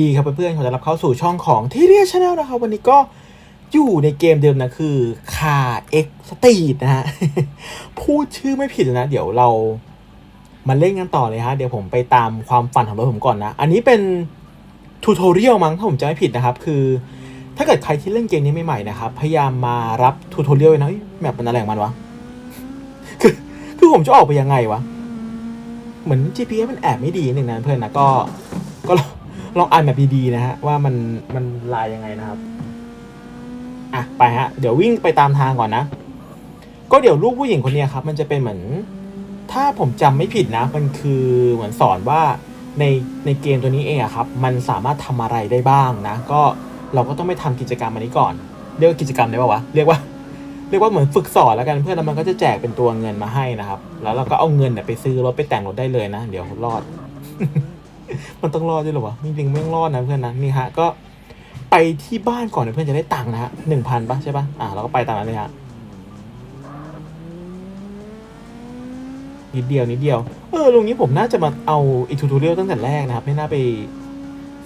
ดีครับเพื่อนๆขอต้อนรับเข้าสู่ช่องของที่เรียชาแนลนะครับ วันนี้ก็อยู่ในเกมเดิมนะคือคาเอ็กสตีดนะฮะ พูดชื่อไม่ผิดนะ เดี๋ยวเรามาเล่นกันต่อเลยฮะ เดี๋ยวผมไปตามความฝันของรถผมก่อนนะ อันนี้เป็นทูทอเรียลมั้งถ้าผมจำไม่ผิดนะครับ คือ ถ้าเกิดใครที่เล่นเกมนี้ใหม่ๆนะครับ พยายามมารับทูทอเรียลไว้นะแมปมันอะไรของมันวะคือคือผมจะออกไปยังไงวะเหมือน GPS มันแอบไม่ดีนิดนึงนะเพื่อนนะก็ก็ ลองอ่านแบบดีๆนะฮะว่ามันมันลายยังไงนะครับอะไปฮะเดี๋ยววิ่งไปตามทางก่อนนะ ก็เดี๋ยวลูกผู้หญิงคนนี้ครับ มันจะเป็นเหมือน ถ้าผมจำไม่ผิดนะ มันคือเหมือนสอนว่าในในเกมตัวนี้เองอะครับ มันสามารถทำอะไรได้บ้างนะ ก็เราก็ต้องไปทำกิจกรรมอันนี้ก่อน เรียกว่ากิจกรรมได้ป่าวะเรียกว่าเรียกว่าเหมือนฝึกสอนแล้วกันเพื่อนแล้วมันก็จะแจกเป็นตัวเงินมาให้นะครับ แล้วเราก็เอาเงินเนี่ยไปซื้อรถไปแต่งรถได้เลยนะ เดี๋ยวรอด มันต้องรอดด้วยหรอวะจริงๆไม่ต้องรอดนะเพื่อนนะนี่ฮะก็ไปที่บ้านก่อนนะเพื่อนจะได้ตังค์นะฮะหนึ่งพันปะใช่ปะอะเราก็ไปตามนั้นเลยฮะนิดเดียวนิดเดียว เออลุงนี้ผมน่าจะมาเอาอีทูทูเรียลตั้งแต่แรกนะครับ ไม่น่าไป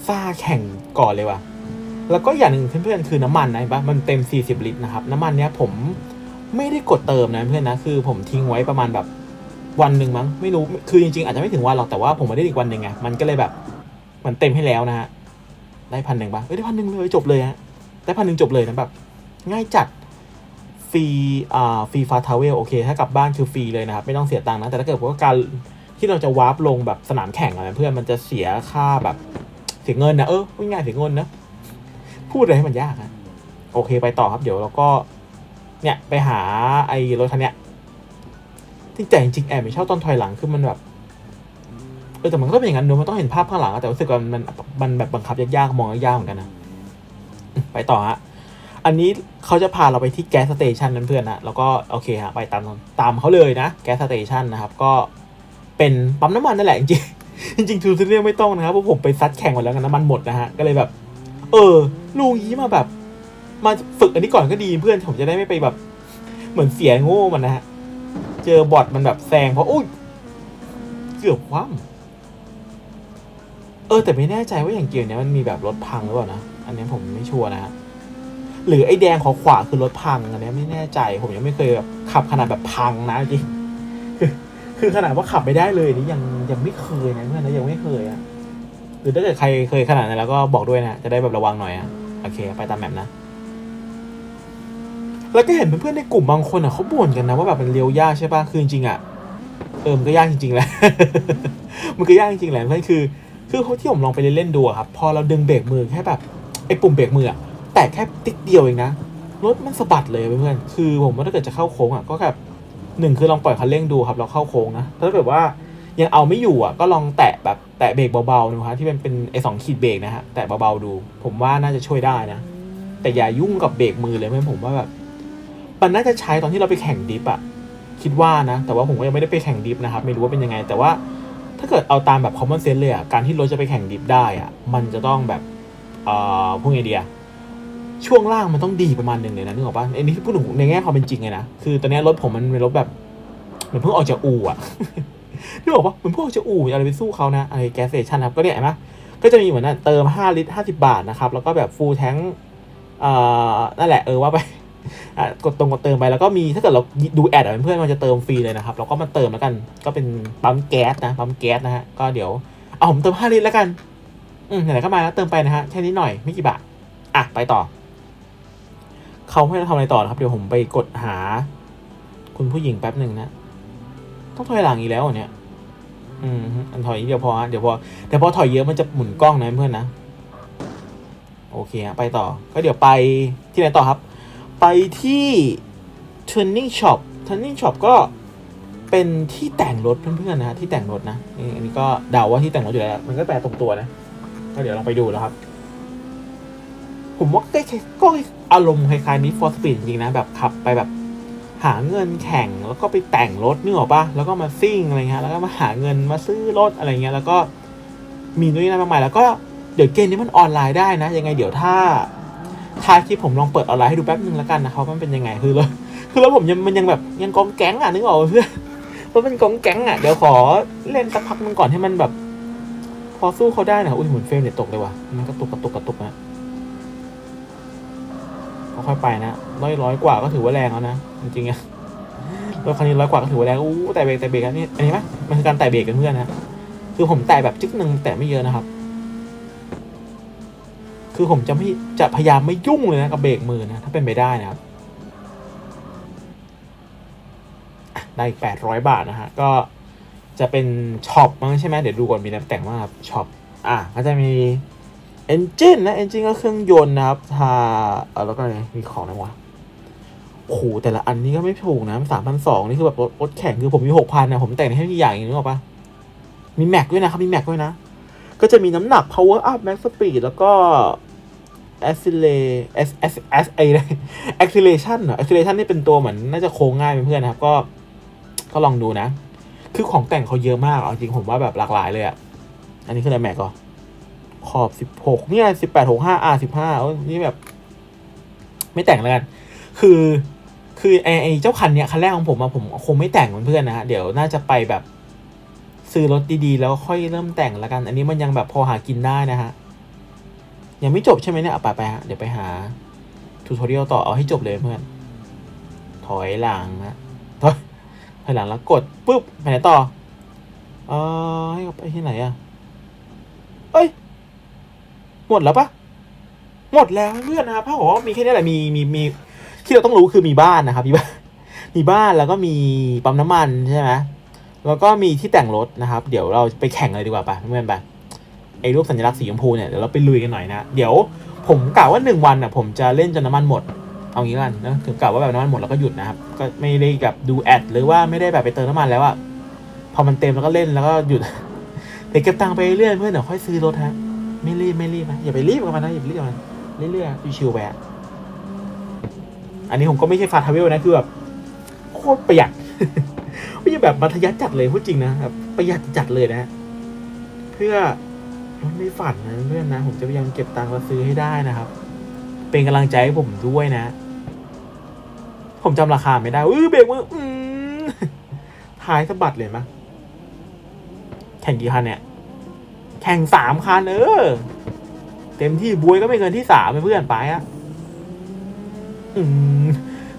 ซ่าแข่งก่อนเลยว่ะ แล้วก็อย่างหนึ่งเพื่อนๆคือน้ำมันนะปะมันเต็ม 40 ลิตรนะครับ น้ำมันเนี้ยผมไม่ได้กดเติมนะเพื่อนนะ คือผมทิ้งไว้ประมาณแบบ วันหนึ่งมั้งไม่รู้คือจริงๆอาจจะไม่ถึงวันหรอกแต่ว่าผมมาได้อีกวันหนึ่งไงมันก็เลยแบบมันเต็มให้แล้วนะฮะได้พันหนึ่งปะได้พันหนึ่งเลยจบเลยฮะได้พันหนึ่งจบเลยนะแบบง่ายจัดฟรีอ่าฟรีฟาทาวเวลโอเค ถ้ากลับบ้านคือฟรีเลยนะครับ ไม่ต้องเสียตังค์นะแต่ถ้าเกิดว่าการที่เราจะวาร์ปลงแบบสนามแข่งอะไรเพื่อนมันจะเสียค่าแบบเสียเงินนะเออพูดง่ายเสียเงินนะพูดอะไรให้มันยากอะโอเคไปต่อครับเดี๋ยวเราก็เนี่ยไปหาไอ้รถคันเนี้ย ที่แต่จริงๆแอบไม่ชอบตอนถอยหลังคือมันแบบเออแต่มันก็เป็นอย่างนั้นเนอะมันต้องเห็นภาพข้างหลังอะแต่รู้สึกว่ามันมันแบบบังคับยากๆมองยากๆเหมือนกันนะไปต่อฮะอันนี้เขาจะพาเราไปที่แก๊สสเตชันนั้นเพื่อนนะแล้วก็โอเคฮะไปตามตามเขาเลยนะแก๊สสเตชันนะครับ ก็เป็นปั๊มน้ำมันนั่นแหละจริงจริงทูซิเรียไม่ต้องนะครับเพราะผมไปซัดแข่งหมาแล้วกันน้ำมันหมดนะฮะก็เลยแบบ เออลุงยี้มาแบบ มาฝึกอันนี้ก่อนก็ดีเพื่อนผมจะได้ไม่ไปแบบ เหมือนเสียโง่มันนะฮะ เจอบอทมันแบบแซงเพราะอุ้ยเกือบคว่ำเออแต่ไม่แน่ใจว่าอย่างเกียร์เนี้ยมันมีแบบรถพังหรือเปล่านะ อันนี้ผมไม่ชัวร์นะฮะหรือไอ้แดงขอขวาคือรถพังอันนี้ไม่แน่ใจ ผมยังไม่เคยแบบขับขนาดแบบพังนะจริงคือขนาดว่าขับไม่ได้เลยนี่ยังยังไม่เคยนะเพื่อนนะยังไม่เคยอะหรือถ้าเกิดใครเคยขนาดนั้นแล้วก็บอกด้วยนะ จะได้แบบระวังหน่อยอะโอเค ไปตามแบบนะ แล้วก็เห็นเพื่อนๆในกลุ่มบางคนอะเขาบ่นกันนะว่าแบบมันเลี้ยวยากใช่ป่ะคือจริงๆอะเออมันก็ยากจริงๆแหละ มันก็ยากจริงๆแหละเพื่อนคือ คือเขาที่ผมลองไปเล่นๆดูครับ พอเราดึงเบรกมือแค่แบบไอ้ปุ่มเบรกมืออะแตะแค่ติ๊กเดียวเองนะรถมันสะบัดเลยเพื่อนๆคือผมว่าถ้าเกิดจะเข้าโค้งอะก็แบบหนึ่งคือลองปล่อยคันเร่งดูครับเราเข้าโค้งนะถ้าเกิดว่ายังเอาไม่อยู่อะก็ลองแตะแบบแตะเบรกเบาๆดูครับที่มันเป็นไอ้สองขีดเบรกนะฮะแตะเบาๆดู ผมว่าน่าจะช่วยได้นะ แต่อย่ายุ่งกับเบรกมือเลยเพื่อนผมว่าแบบ มันน่าจะใช้ตอนที่เราไปแข่งดิฟอะคิดว่านะ แต่ว่าผมก็ยังไม่ได้ไปแข่งดิฟนะครับ ไม่รู้ว่าเป็นยังไง แต่ว่าถ้าเกิดเอาตามแบบ common sense เลยอะการที่รถจะไปแข่งดิฟได้อะมันจะต้องแบบเอ่อพวกไงเดีย ช่วงล่างมันต้องดีประมาณหนึ่งเลยนะนึกออกปะอันนี้พูดถึงในแง่ความเป็นจริงเลยนะ คือตอนนี้รถผมมันเป็นรถแบบเหมือนเพิ่งออกจากอู่อะนึกออกปะเหมือนเพิ่งออกจากอู่อะไรไปสู้เขานะอะไรแก๊สเตชันครับก็เนี่ยเห็นไหมก็จะมีเหมือนนะเติม 5 ลิตร 50 บาทนะครับ แล้วก็แบบฟูลแทงเอ่อนั่นแหละเออว่าไป กดตรงกดเติมไปแล้วก็มีถ้าเกิดเราดูแอดอะเพื่อนมันจะเติมฟรีเลยนะครับ เราก็มาเติมแล้วกัน ก็เป็นปั๊มแก๊สนะปั๊มแก๊สนะฮะก็เดี๋ยวเอาผมเติมห้าลิตรแล้วกัน อืมไหนๆก็มาแล้วเติมไปนะฮะแค่นี้หน่อยไม่กี่บาทอะไปต่อเขาให้เราทำอะไรต่อนะครับ เดี๋ยวผมไปกดหา คุณผู้หญิงแป๊บหนึ่งนะ ต้องถอยหลังอีกแล้วเนี่ย อืมอันถอยเดียวพอฮะเดี๋ยวพอเดี๋ยวพอถอยเยอะมันจะหมุนกล้องนะเพื่อนนะ โอเคฮะไปต่อ ก็เดี๋ยวไปที่ไหนต่อครับ ไปที่ Turning Shop Turning Shop ก็เป็นที่แต่งรถเพื่อนๆนะที่แต่งรถนะนี่อันนี้ก็เดาว่าที่แต่งรถอยู่แล้ว มันก็แปลตรงตัวนะก็เดี๋ยวลองไปดูแล้วครับ ผมว่าก็ก็อารมณ์คล้ายๆนี้ for speed จริงนะแบบขับไปแบบหาเงินแข่งแล้วก็ไปแต่งรถนึกออกปะแล้วก็มาซิ่งอะไรเงี้ยแล้วก็มาหาเงินมาซื้อรถอะไรเงี้ยแล้วก็มีนู่นนี่นั่นมากมายแล้วก็เดี๋ยวเกมนี้มันออนไลน์ได้นะ ยังไงเดี๋ยวถ้า ท้ายคลิปผมลองเปิดออนไลน์ให้ดูแป๊บนึงแล้วกันนะครับมันเป็นยังไงคือรถคือรถผมยังมันยังแบบยังกองแก๊งอะนึกออกเพื่อนรถมันกองแก๊งอะเดี๋ยวขอเล่นสักพักนึงก่อนให้มันแบบ พอสู้เขาได้นะอุ้ยเหมือนเฟรมเนี่ยตกเลยว่ะมันกระตุกกระตุกกระตุกนะค่อยไปนะร้อยร้อยกว่าก็ถือว่าแรงแล้วนะจริงๆอะรถคันนี้ร้อยกว่าก็ถือว่าแรงอู้แต่เบรกแต่เบรกอันนี้อันนี้ไหมมันคือการแตะเบรกกันเพื่อนนะคือผมแตะแบบจึ๊กหนึ่งแตะไม่เยอะนะครับ คือผมจะไม่จะพยายามไม่ยุ่งเลยนะกับเบรกมือนะถ้าเป็นไปได้นะครับอะได้แปดร้อยบาทนะฮะก็จะเป็นช็อปมั้งใช่ไหมเดี๋ยวดูก่อนมีน้ำแต่งมางครับช็อปอะก็จะมีเอนจินนะเอนจินก็เครื่องยนต์นะครับทาเออแล้วก็อะไรมีของอะไรวะโอ้โหแต่ละอันนี้ก็ไม่ถูกนะสามพันสองนี่คือแบบรถรถแข่งคือผมมีหกพันนะผมแต่งให้พี่อย่างอย่างนี้นึกออกปะมีแม็กด้วยนะครับมีแม็กด้วยนะ ก็จะมีน้ำหนัก power up max speed แล้วก็ acceleration s s s a เลย acceleration เหรอ acceleration นี่เป็นตัวเหมือนน่าจะโค้งง่ายเป็นเพื่อนนะครับ ก็ก็ลองดูนะ คือของแต่งเขาเยอะมากเอาจริงผมว่าแบบหลากหลายเลยอะ่ะ อันนี้คืออะไรแม็กก็ขอบสิบหกเนี่อะไรสิบแปดหกห้า R สิบห้านี่แบบ ไม่แต่งแล้วกัน คือคือไอไอเจ้าคันเนี้ยคันแรกของผมอะผมคงไม่แต่งเพื่อนๆนะฮะเดี๋ยวน่าจะไปแบบซื้อรถดีๆ แล้วค่อยเริ่มแต่งแล้วกัน อันนี้มันยังแบบพอหากินได้นะฮะ ยังไม่จบใช่ไหมเนี่ยเอาไปไปฮะเดี๋ยวไปหาทูทอเรียลต่อเอาให้จบเลยเพื่อน ถอยหลังฮะถอยถอยหลังแล้วกดปุ๊บไปไหนต่อเออให้ไปที่ไหนอะเอ้ย หมดแล้วปะหมดแล้วเพื่อนนะครับเพราะว่ามีแค่นี้แหละมีมีมีที่เราต้องรู้คือมีบ้านนะครับมีบ้านมีบ้านแล้วก็มีปั๊มน้ำมันใช่ไหมแล้วก็มีที่แต่งรถนะครับ เดี๋ยวเราไปแข่งเลยดีกว่าไปเพื่อนไป อ้รูปสัญลักษณ์สีชมพูเนี่ยเดี๋ยวเราไปลุยกันหน่อยนะ เดี๋ยวผมกะว่าหนึ่งวันน่ะผมจะเล่นจนน้ำมันหมด เอางี้กันนะถึงกะว่าแบบน้ำมันหมดแล้วก็หยุดนะครับ ก็ไม่ได้แบบดูแอดหรือว่าไม่ได้แบบไปเติมน้ำมันแล้วอะพอมันเต็มแล้วก็เล่นแล้วก็หยุดเดี๋ยวเก็บตังค์ไปเรื่อยเพื่อนเดี๋ยวค่อยซื้อรถฮะไม่รีบไม่รีบนะอย่าไปรีบกับมันนะอย่าไปรีบกับมันเรื่อยๆชิวๆไปอะอันนี้ผมก็ไม่ใช่ฟาทาเวลนะคือแบบโคตรประหยัดไม่ใช่แบบมัธยัสถ์จัดเลยพูดจริงนะแบบประหยัดจัดเลยนะ เพื่อ รถไม่ฝันนะเพื่อนนะ ผมจะพยายามเก็บตังค์มาซื้อให้ได้นะครับ เป็นกำลังใจให้ผมด้วยนะ ผมจำราคาไม่ได้อื้อเบรกมืออืมท้ายสะบัดเลยมะแข่งกี่คันเนี่ย แข่งสามคันเออ เต็มที่บวยก็ไม่เกินที่สามเพื่อนไปอะอืม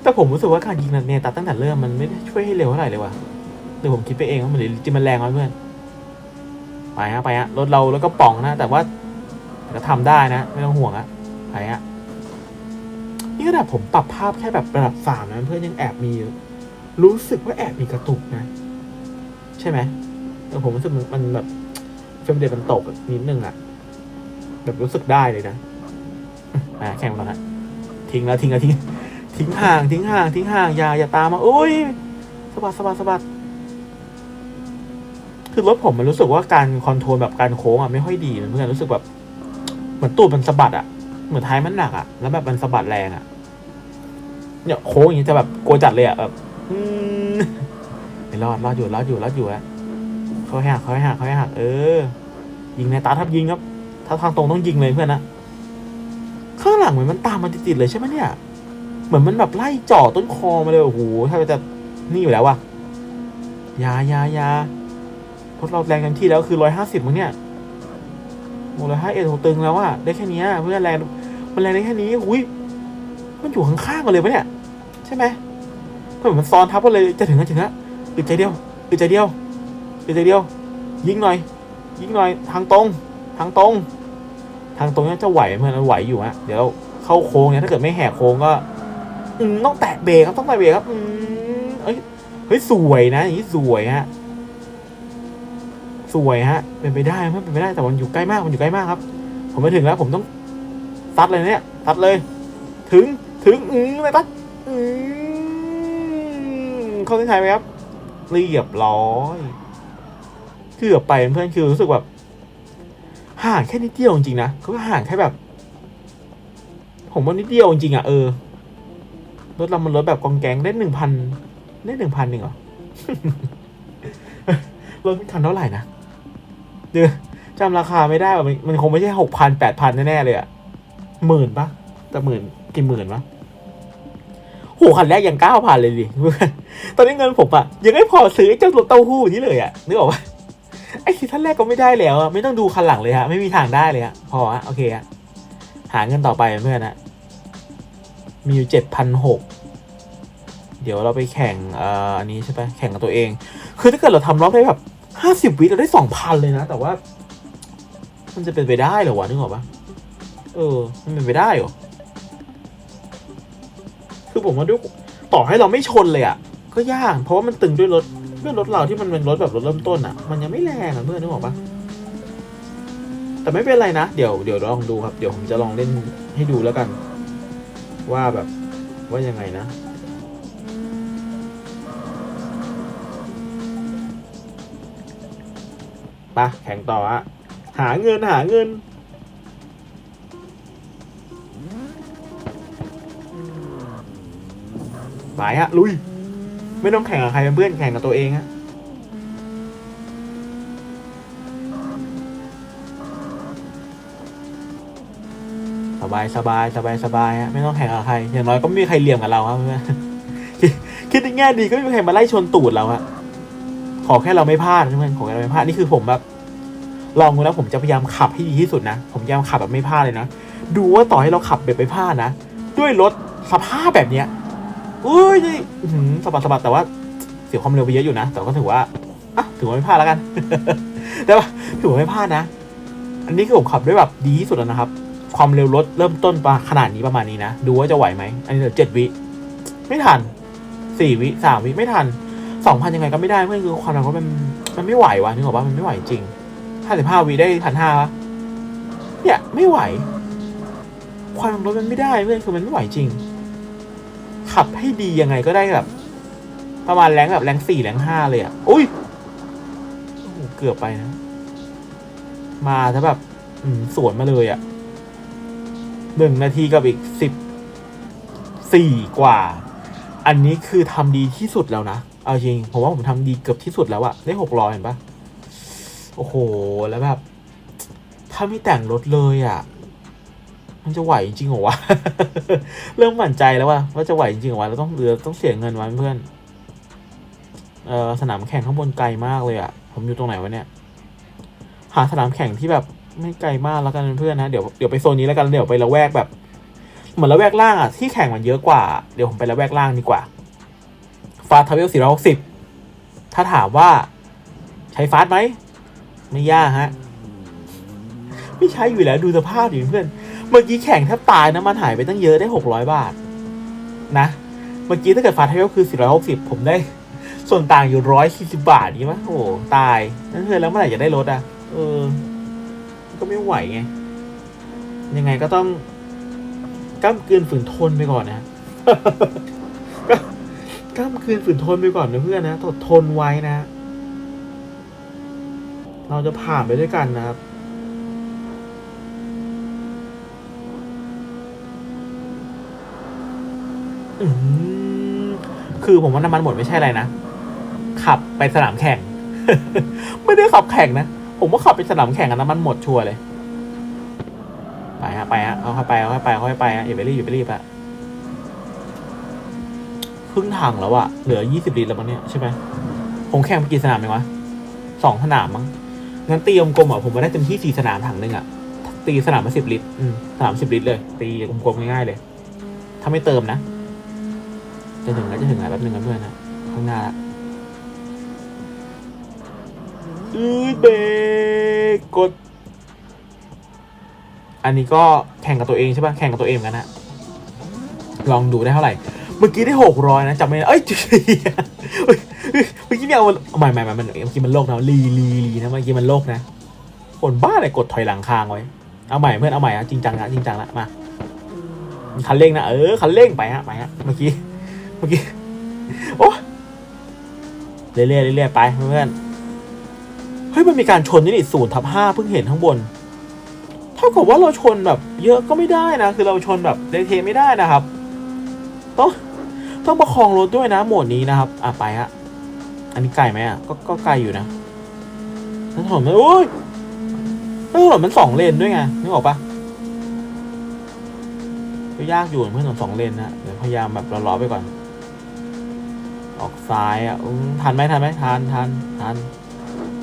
แต่ผมรู้สึกว่าการยิงนัดเนตัดตั้งแต่เริ่มมันไม่ได้ช่วยให้เร็วเท่าไหร่เลยว่ะหรือผมคิดไปเองว่ามันจริงมันแรงวะเพื่อน ไปฮะไปฮะรถเราแล้วก็ป่องนะ แต่ว่าก็ทำได้นะ ไม่ต้องห่วงอะไปฮะนี่ขนาดผมปรับภาพแค่แบบระดับสามนะเพื่อนยังแอบมีรู้สึกว่าแอบมีกระตุกนะ ใช่ไหมแต่ผมรู้สึกมันแบบเฟรมเรทมันตกนิดนึงอะแบบรู้สึกได้เลยนะอ่าแข่งแล้วนะทิ้งแล้วทิ้งแล้วทิ้งทิ้งห่างทิ้งห่างทิ้งห่างอย่าอย่าตามมาโอ้ยสะบัดสะบัดสะบัด คือรถผมมันรู้สึกว่าการคอนโทรลแบบการโค้งอะไม่ค่อยดีเพื่อนรู้สึกแบบเหมือนตูดมันสะบัดอะเหมือนท้ายมันหนักอะแล้วแบบมันสะบัดแรงอะเนี่ยโค้งอย่างนี้จะแบบกลัวจัดเลยอะแบบอืมไม่รอดรอดอยู่รอดอยู่รอดอยู่อะเขาให้หักเขาให้หักเขาให้หักเออ ยิงในตาทับยิงครับ ถ้าทางตรงต้องยิงเลยเพื่อนนะข้างหลังเหมือนมันตามมันติดๆเลยใช่ไหมเนี่ย เหมือนมันแบบไล่จ่อต้นคอมาเลยโอ้โหถ้าจะนี่อยู่แล้ววะยายายา รถเราแรงเต็มที่แล้วคือร้อยห้าสิบมั้งเนี่ยโอ้ร้อยห้าเอ็ดตึงแล้วอะได้แค่นี้เพื่อนแรงมันแรงได้แค่นี้อุ้ยมันอยู่ข้างๆกันเลยปะเนี่ย ใช่ไหมเหมือนมันซ้อนทับกันเลยจะถึงแล้วถึงแล้วอึดใจเดียวอึดใจเดียวอึดใจเดียว ยิงหน่อย ยิงหน่อยทางตรง ทางตรง ทางตรงนี้จะไหวไหมันไหวอยู่ฮะเดี๋ยวเข้าโค้งเนี่ยถ้าเกิดไม่แหกโค้งก็ต้องแตะเบรกครับต้องแตะเบรกครับเอ้ยเฮ้ยสวยนะอย่างนี้สวยฮะ สวยฮะ เป็นไปได้ไหมเป็นไปได้แต่มันอยู่ใกล้มากมันอยู่ใกล้มากครับ ผมไปถึงแล้วผมต้องตัดเลยเนี่ยตัดเลย ถึงถึงอืมเลยตัดอืมเข้าเส้นชัยไหมครับเรียบร้อยเกือบไปเพื่อนคือรู้สึกแบบห่างแค่นิดเดียวจริงๆนะเขาก็ห่างแค่แบบ ผมว่านิดเดียวจริงๆอะเออรถเรามันรถแบบกองแกงได้หนึ่งพันได้หนึ่งพันหนึ่งเหรอรถมันคันเท่าไหร่นะ เดี๋ยวจำราคาไม่ได้ว่ามันมันคงไม่ใช่หกพันแปดพันแน่ๆเลยอะหมื่นปะแต่หมื่นกี่หมื่นวะโหคันแรกยังเก้าพันเลยดิตอนนี้เงินผมอะยังไม่พอซื้อเจ้ารถเต้าหู้นี้เลยอะนึกออกปะไอ้ซีซั่นแรกก็ไม่ได้แล้วอะไม่ต้องดูคันหลังเลยฮะไม่มีทางได้เลยฮะพอฮะโอเคฮะหาเงินต่อไปเพื่อนนะมีอยู่เจ็ดพันหกเดี๋ยวเราไปแข่งเอ่ออันนี้ใช่ปะแข่งกับตัวเอง คือถ้าเกิดเราทำรอบได้แบบ ห้าสิบวิเราได้สองพันเลยนะ แต่ว่า มันจะเป็นไปได้เหรอวะนึกออกปะเออ มันเป็นไปได้เหรอ คือผมว่าด้วยต่อให้เราไม่ชนเลยอะ ก็ยาก เพราะว่ามันตึงด้วยรถด้วยรถเราที่มันเป็นรถแบบรถเริ่มต้นอะ มันยังไม่แรงอะเพื่อนนึกออกปะแต่ไม่เป็นไรนะ เดี๋ยวเดี๋ยวลองดูครับ เดี๋ยวผมจะลองเล่นให้ดูแล้วกัน ว่าแบบว่ายังไงนะ ปะแข่งต่ออะหาเงินหาเงิน ไปฮะลุย ไม่ต้องแข่งกับใครเป็นเพื่อนแข่งกับตัวเองฮะสบายสบายสบายสบายฮะไม่ต้องแข่งกับใคร อย่างน้อยก็ไม่มีใครเหลี่ยมกับเราครับเพื่อนคิดคิดในแง่ดีก็ไม่มีใครมาไล่ชนตูดเราฮะ ขอแค่เราไม่พลาดเพื่อนขอแค่เราไม่พลาดนี่คือผมแบบลองดูแล้วผมจะพยายามขับให้ดีที่สุดนะ ผมพยายามขับแบบไม่พลาดเลยนะ ดูว่าต่อให้เราขับแบบไม่พลาดนะ ด้วยรถสภาพแบบเนี้ยอุ้ยสะบัดสะบัดแต่ว่าเสียความเร็วไปเยอะอยู่นะ แต่ก็ถือว่าอะถือว่าไม่พลาดแล้วกัน แต่ว่าถือว่าไม่พลาดนะ อันนี้คือผมขับด้วยแบบดีที่สุดแล้วนะครับ ความเร็วรถเริ่มต้นประขนาดนี้ประมาณนี้นะ ดูว่าจะไหวไหม อันนี้เหลือเจ็ดวิ ไม่ทันสี่วิสามวิไม่ทัน สองพันยังไงก็ไม่ได้เพื่อนคือความร็วรถมันมันไม่ไหววะนึกออกปะมันไม่ไหวจริงห้าสิบห้าวิได้พันห้าปะเนี่ยไม่ไหว ความรถมันไม่ได้เพื่อนคือมันไม่ไหวจริง ขับให้ดียังไงก็ได้แบบ ประมาณแรงแบบแรงสี่แรงห้าเลยอะอุ้ยเกือบไปนะ มาถ้าแบบอืสวนมาเลยอะหนึ่งนาทีกับอีกสิบสี่กว่า อันนี้คือทำดีที่สุดแล้วนะ เอาจริงผมว่าผมทำดีเกือบที่สุดแล้วอะได้หกร้อยเห็นปะโอ้โห แล้วแบบ ถ้าไม่แต่งรถเลยอะมันจะไหวจริงเหรอวะ เริ่มหวั่นใจแล้วว่าว่าจะไหวจริงเหรอวะเราต้องเรือต้องเสียเงินไว้เพื่อนเออสนามแข่งข้างบนไกลมากเลยอะผมอยู่ตรงไหนวะเนี่ย หาสนามแข่งที่แบบไม่ไกลมากแล้วกันเพื่อนนะเดี๋ยวเดี๋ยวไปโซนนี้แล้วกันเดี๋ยวไปละแวกแบบเหมือนละแวกล่างอะที่แข่งมันเยอะกว่า เดี๋ยวผมไปละแวกล่างดีกว่า ฟาทเวลสี่ร้อยหกสิบถ้าถามว่าใช้ฟาสไหม ไม่ยากฮะ ไม่ใช้อยู่แล้วดูสภาพดิเพื่อน เมื่อกี้แข่งแทบตายนะมันหายไปตั้งเยอะได้หกร้อยบาท นะ เมื่อกี้ถ้าเกิดฟาเทลคือสี่ร้อยหกสิบผมได้ ส่วนต่างอยู่ร้อยสี่สิบาทนี่มั้ยโอ้ตายนั่นคือแล้วเมื่อไหร่จะได้ลดอะ เออ ก็ไม่ไหวไง ยังไงก็ต้องก้ามเกืนฝืนทนไปก่อนนะ กล้ามกืนฝืนทนไปก่อนนะเพื่อนนะอดทนไว้นะ เราจะผ่านไปด้วยกันนะครับคือผมว่าน้ำมันหมดไม่ใช่อะไรนะ ขับไปสนามแข่ง ไม่ได้ขับแข่งนะ ผมว่าขับไปสนามแข่งกับน้ำมันหมดชัวร์เลย ไปฮะไปฮะเอาเข้าไปเอาเข้าไปเอาเข้าไปฮะอย่าไปรีบอย่าไปรีบอะ รึ่งทางแล้วอะเหลือยี่สิบลิตรแล้วมั้งเนี่ยใช่ไหมผมแข่งไปกี่สนามเองวะสองสนามมั้งงั้นตีกลมๆอะผมมาได้เต็มที่สี่สนามถังหนึ่งอะตีสนามมาสิบลิตรสนามสิบลิตรเลย ตีกลมๆง่ายๆเลย ถ้าไม่เติมนะ จะถึงแล้วจะถึงแล้วแป๊บนึงนะเพื่อนนะข้างหน้าอือเบรกกด อันนี้ก็แข่งกับตัวเองใช่ปะแข่งกับตัวเองกันนะลองดูได้เท่าไหร่ เมื่อกี้ได้หกร้อยนะจำไม่ได้เอ้ยเมื่อกี้เนี่ยเอาใหม่ใหม่ใหม่มันเมื่อกี้มันโลกนะลีลีลีนะเมื่อกี้มันโลกนะคนบ้าอะไรกดถอยหลังค้างไว้เอาใหม่เพื่อนเอาใหม่อะจริงจังนะจริงจังละมาคันเร่งนะเออคันเร่งไปฮะไปฮะเมื่อกี้เมื่อกี้โอ้เรื่อยเรื่อยไปเพื่อนเฮ้ยมันมีการชนนี่นี่ศูนย์ทับห้าเพิ่งเห็นข้างบนเท่ากับว่าเราชนแบบ เยอะก็ไม่ได้นะ คือเราชนแบบเละเทไม่ได้นะครับต้อง ต้องประคองรถด้วยนะโหมดนี้นะครับ อะไปฮะ อันนี้ไกลไหมอะ ก็ก็ไกลอยู่นะแล้วถนนมันโอ้ยแล้วถนนมันสองเลนด้วยไงนึกออกปะก็ยากอยู่เพื่อนถนนสองเลนนะเดี๋ยวพยายามแบบล้อๆไปก่อน ออกซ้ายอะทันไหมทันไหมทันทันทัน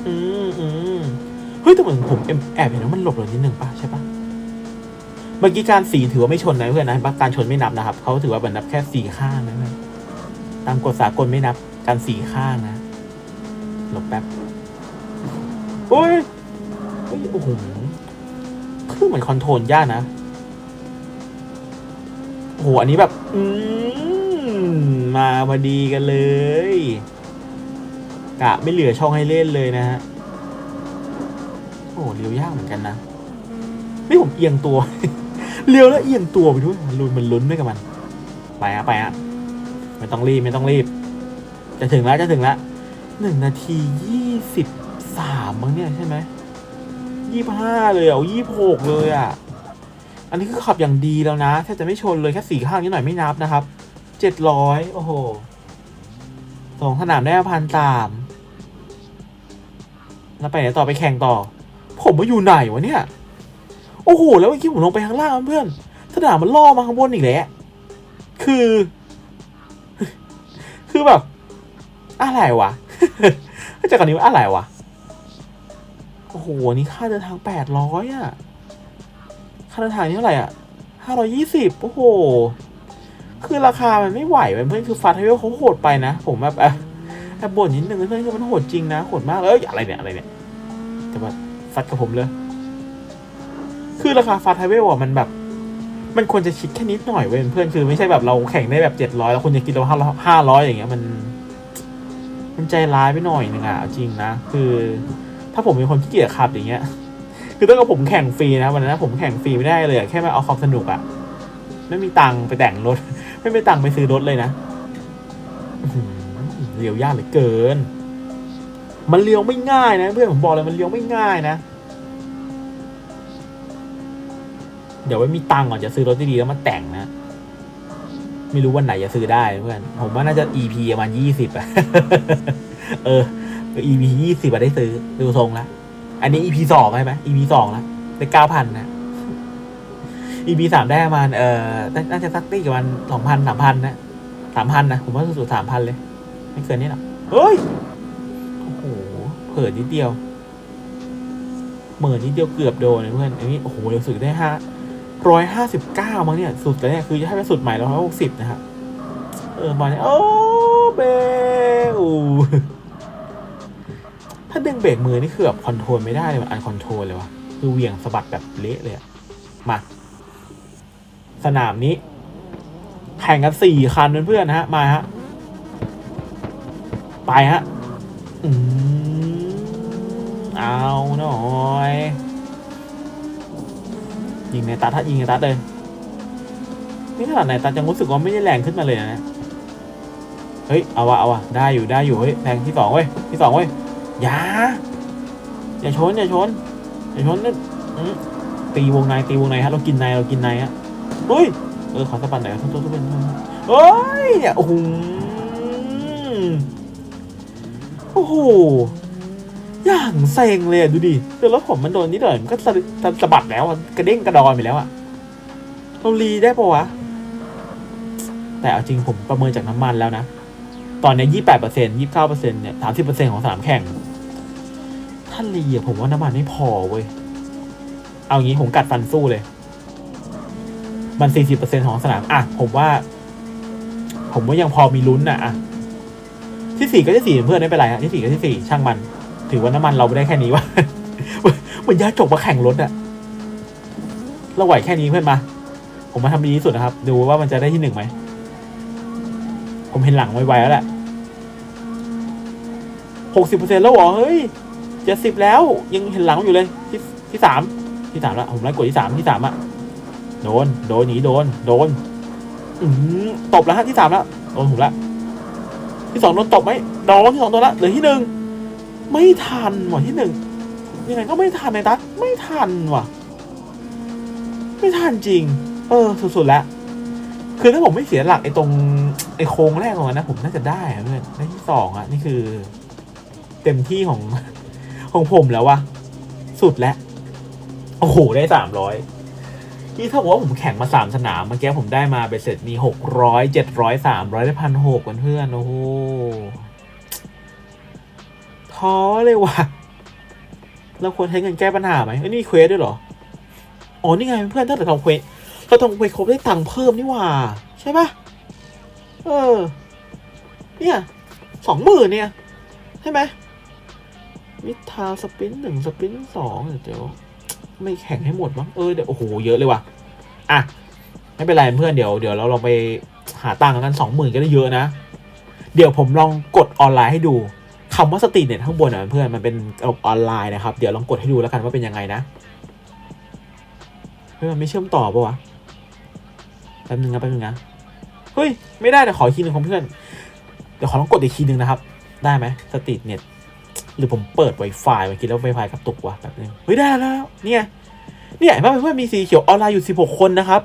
อืมอืมเฮ้ยแต่เหมือนผมแอบแอบเห็นว่ามันหลบเรานิดนึงป่ะใช่ป่ะ เมื่อกี้การสีถือว่าไม่ชนนะเพื่อนนะการชนไม่นับนะครับเขาถือว่าเหมือนนับแค่สี่ข้างนะเพื่อนตามกฎสากลไม่นับการสี่ข้างนะหลบแป๊บโอ้ยเฮ้ยโอ้โหคือเหมือนคอนโทรลยากนะโอ้โหอันนี้แบบ อืมมาพอดีกันเลยกะไม่เหลือช่องให้เล่นเลยนะฮะโอ้เลี้ยวยากเหมือนกันนะนี่ผมเอียงตัว เลี้ยวแล้วเอียงตัวไปด้วยมันลุ้นมันลุ้นด้วยกับมัน ไปอะไปอะไม่ต้องรีบไม่ต้องรีบ จะถึงแล้วจะถึงแล้วหนึ่งนาทียี่สิบสามมั้งเนี่ยใช่ไหมยี่ห้าเลยเอายี่หกเลยอะ อันนี้คือขับอย่างดีแล้วนะแทบจะไม่ชนเลยแค่สี่ข้างนิดหน่อยไม่นับนะครับเจ็ดร้อยโอ้โหสองสนามได้พันสามแล้วไปไหนต่อไปแข่งต่อ ผมมาอยู่ไหนวะเนี่ย โอ้โห แล้วเมื่อกี้ผมลงไปข้างล่างเพื่อน สนามมันล่อมาข้างบนอีกแล้ว คือ คือแบบ อะไรวะจากกันนี้ว่าอะไรวะ โอ้โห นี่ค่าเดินทางแปดร้อยอะค่าเดินทางนี่เท่าไหร่อะห้าร้อยี่สิบโอ้โห คือราคามันไม่ไหวเพื่อนคือฟาทเวลเขาโหดไปนะ ผมแบบอะแอบบ่นนิดนึงเพื่อนคือมันโหดจริงนะ โหดมากเลยอ้ยอะไรเนี่ย อะไรเนี่ยแต่ว่าฟัดกับผมเลย คือราคาฟาไทเวลอะมันแบบ มันควรจะคิดแค่นิดหน่อยเว้ยเพื่อนคือไม่ใช่แบบเราแข่งได้แบบเจ็ดร้อยแล้วคุณจะกินเราห้าห้าร้อยอย่างเงี้ยมัน มันใจร้ายไปหน่อยนึงอะจริงนะคือ ถ้าผมเป็นคนขี้เกียจขับอย่างเงี้ย คือต้องกับผมแข่งฟรีนะวันนั้นผมแข่งฟรีไม่ได้เลยแค่มาเอาความสนุกอะไม่มีตังค์ไปแต่งรถ ไม่มีตังค์ไปซื้อรถเลยนะเลี้ยวยากเหลือเกิน มันเลี้ยวไม่ง่ายนะ เพื่อนผมบอกเลยมันเลี้ยวไม่ง่ายนะ เดี๋ยวไว้มีตังค์ก่อนจะซื้อรถดีๆแล้วมาแต่งนะ ไม่รู้วันไหนจะซื้อได้เพื่อนผมว่าน่าจะ EP ประมาณยี่สิบอะเออ EP ยี่สิบอะได้ซื้อดูทรงละอันนี้ EP สองใช่ไหม EP สองละได้เก้าพันนะ EP สามได้ประมาณเออน่าจะสักตี้ประมาณสองพันสามพันนะสามพันนะผมว่าสุดสามพันเลย ไม่เกินนี้หรอกเฮ้ยโอ้โหเผิดนิดเดียวเหมือนนิดเดียวเกือบโดนเลยเพื่อนอันนี้โอ้โหเร็วสุดได้ห้า ร้อยห้าสิบเก้ามั้งเนี่ยสุดแต่เนี่ยคือจะให้เป็นสุดใหม่แล้วร้อยหกสิบนะครับเออบอลเนี่ยโอ้เบลถ้าดึงเบรกมือนี่คือแบบคอนโทรลไม่ได้เลยอันคอนโทรลเลยวะคือเหวี่ยงสะบัดแบบเละเลยมา สนามนี้ แข่งกันสี่คันเพื่อนๆนะฮะ มาฮะ ไปฮะ อืมเอาหน่อย ยิงในตัดถ้ายิงในตัดเลยนี่ขนาดไหนตัดยังรู้สึกว่าไม่ได้แรงขึ้นมาเลยนะเฮ้ยเอาวะเอาวะได้อยู่ได้อยู่เฮ้ยแรงที่สองเว้ยที่สองเว้ยอย่าอย่าชนอย่าชนอย่าชนนั่นตีวงในตีวงในฮะเรากินในเรากินในฮะเฮ้ยเออขอสะบัดหน่อยครับโทษทุกคนเฮ้ยเนี่ยโอ้โหโอ้โห อย่างเซ็งเลยอะดูดิคือรถผมมันโดนนิดหน่อยมันก็สะสะสะบัดแล้วอะกระเด้งกระดอนไปแล้วอะเรารีได้ปะวะ แต่เอาจริงผมประเมินจากน้ำมันแล้วนะ ตอนนี้ยี่แปดเปอร์เซ็นยี่เก้าเปอร์เซ็นเนี่ยสามสิบเปอร์เซ็นของสนามแข่ง ถ้ารีอะผมว่าน้ำมันไม่พอเว้ย เอางี้ผมกัดฟันสู้เลย มันสี่สิบเปอร์เซ็นของสนามอะผมว่า ผมว่ายังพอมีลุ้นนะอะที่สี่ก็ที่สี่เพื่อนไม่เป็นไรฮะที่สี่ก็ที่สี่ช่างมัน ถือว่าน้ำมันเราไม่ได้แค่นี้วะเหมือนยาจกมาแข่งรถอะเราไหวแค่นี้เพื่อนมา ผมมาทำดีที่สุดนะครับ ดูว่ามันจะได้ที่หนึ่งไหม ผมเห็นหลังไวๆแล้วแหละหกสิบเปอร์เซ็นต์แล้วเหรอ เฮ้ยเจ็ดสิบแล้ว ยังเห็นหลังอยู่เลย ที่ที่สามที่สามแล้วผมไล่กดที่สามที่สามอะโดน โดนหนีโดน โดน อืมตบแล้วฮะที่สามแล้วโดนผมละที่สองโดนตบไหมโดนที่สองโดนละเหลือที่หนึ่ง ไม่ทันว่ะที่หนึ่งยังไงก็ไม่ทันในตัดไม่ทันว่ะ ไม่ทันจริง เออ สุดๆแล้วคือถ้าผมไม่เสียหลักไอ้ตรงไอ้โค้งแรกตรงนั้นนะผมน่าจะได้เพื่อนได้ที่สองอะนี่คือ เต็มที่ของของผมแล้ววะสุดแล้วโอ้โหได้สามร้อยนี่ถ้าบอกว่าผมแข่งมาสามสนามเมื่อกี้ผมได้มาไปเสร็จมีหกร้อยเจ็ดร้อยสามร้อยได้พันหกเพื่อนโอ้โห ท้อเลยว่ะ เราควรใช้เงินแก้ปัญหาไหมเอ้นี่เควสด้วยเหรอ อ๋อ นี่ไงเพื่อนถ้าเราทำเควสเราทำเควสครบได้ตังค์เพิ่มนี่ว่า ใช่ปะเออ เนี่ยสองหมื่นเนี่ย ใช่ไหมมิทาสปินหนึ่งสปินสองเดี๋ยว ไม่แข่งให้หมดมั้งเออเดี๋ยวโอ้โหเยอะเลยว่ะ อะ ไม่เป็นไรเพื่อนเดี๋ยวเดี๋ยวเราลองไปหาตังค์กันสองหมื่นก็ได้เยอะนะ เดี๋ยวผมลองกดออนไลน์ให้ดู คำว่าสตรีทเน็ตข้างบนอะเพื่อนมันเป็นระบบออนไลน์นะครับ เดี๋ยวลองกดให้ดูแล้วกันว่าเป็นยังไงนะเฮ้ยมันไม่เชื่อมต่อปะวะแป๊บนึงนะแป๊บนึงนะเฮ้ยไม่ได้เดี๋ยวขออีกทีหนึงของเพื่อน เดี๋ยวขอลองกดอีกทีหนึงนะครับ ได้ไหมสตรีทเน็ตหรือผมเปิด Wi-Fi เมื่อกี้แล้ว Wi-Fi กระตุกว่ะแบบนึงเฮ้ยได้แล้วเนี่ยเนี่ยเห็นไหมเพื่อนมีสีเขียวออนไลน์อยู่ 16 คนนะครับ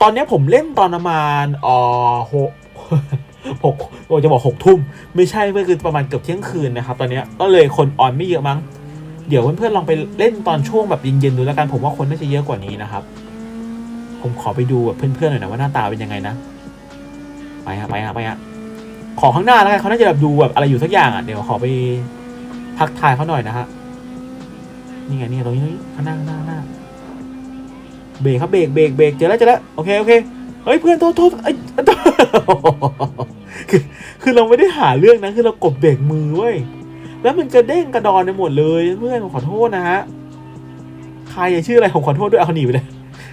ตอนนี้ผมเล่นตอนประมาณอ่อหก หกโอจะบอกหกทุ่มไม่ใช่เพื่อคือประมาณเกือบเที่ยงคืนนะครับ ตอนนี้ก็เลยคนออนไม่เยอะมั้ง เดี๋ยวเพื่อนๆลองไปเล่นตอนช่วงแบบเย็นๆดูแล้วกันผมว่าคนน่าจะเยอะกว่านี้นะครับ ผมขอไปดูแบบเพื่อนๆหน่อยนะว่าหน้าตาเป็นยังไงนะ ไปฮะไปฮะไปฮะขอข้างหน้าแล้วกันเขาน่าจะแบบดูแบบอะไรอยู่สักอย่างอะเดี๋ยวขอไปทักทายเขาหน่อยนะฮะนี่ไงนี่ไงตรงนี้ข้างหน้าข้างหน้าหน้าเบรกครับเบรกเบรกเบรกเจอแล้วเจอแล้วโอเคโอเคเฮ้ยเพื่อนโทษโทษไอ้ คือคือเราไม่ได้หาเรื่องนะคือเรากดเบรกมือเว้ยแล้วมันกระเด้งกระดอนไปหมดเลยเพื่อนผมขอโทษนะฮะใครอะชื่ออะไรผมขอโทษด้วยเอาหนีไปเลย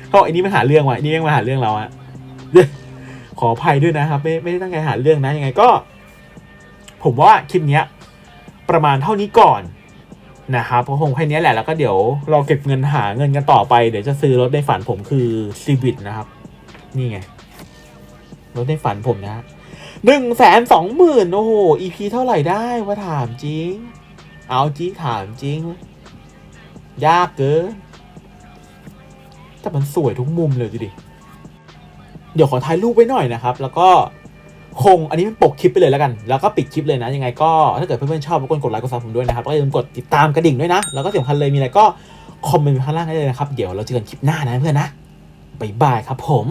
เขาบอกไอ้นี่มาหาเรื่องว่ะไอ้นี่ยังมาหาเรื่องเราอะเดี๋ยวขออภัยด้วยนะครับ ไม่ไม่ได้ตั้งใจหาเรื่องนะยังไงก็ ผมว่าคลิปเนี้ย ประมาณเท่านี้ก่อนนะครับก็คงแค่นี้แหละแล้วก็เดี๋ยวเราเก็บเงินหาเงินกันต่อไปเดี๋ยวจะซื้อรถในฝันผมคือซีวิตนะครับ นี่ไง รถในฝันผมนะหนึ่งแสนสองหมื่นโอ้โห EP เท่าไหร่ได้ว่าถามจริง เอาจริงถามจริง ยากเกินแต่มันสวยทุกมุมเลยดูดิ เดี๋ยวขอถ่ายรูปไว้หน่อยนะครับ แล้วก็คงอันนี้เป็นปกคลิปไปเลยแล้วกัน แล้วก็ปิดคลิปเลยนะ ยังไงก็ถ้าเกิดเพื่อนๆชอบกวนกดไลค์กดซับผมด้วยนะครับ แล้วก็อย่าลืมกดติดตามกระดิ่งด้วยนะ แล้วก็ที่สำคัญเลยมีอะไรก็คอมเมนต์ข้างล่างได้เลยนะครับ เดี๋ยวเราเจอกันคลิปหน้านะเพื่อนนะบ๊ายบายครับผม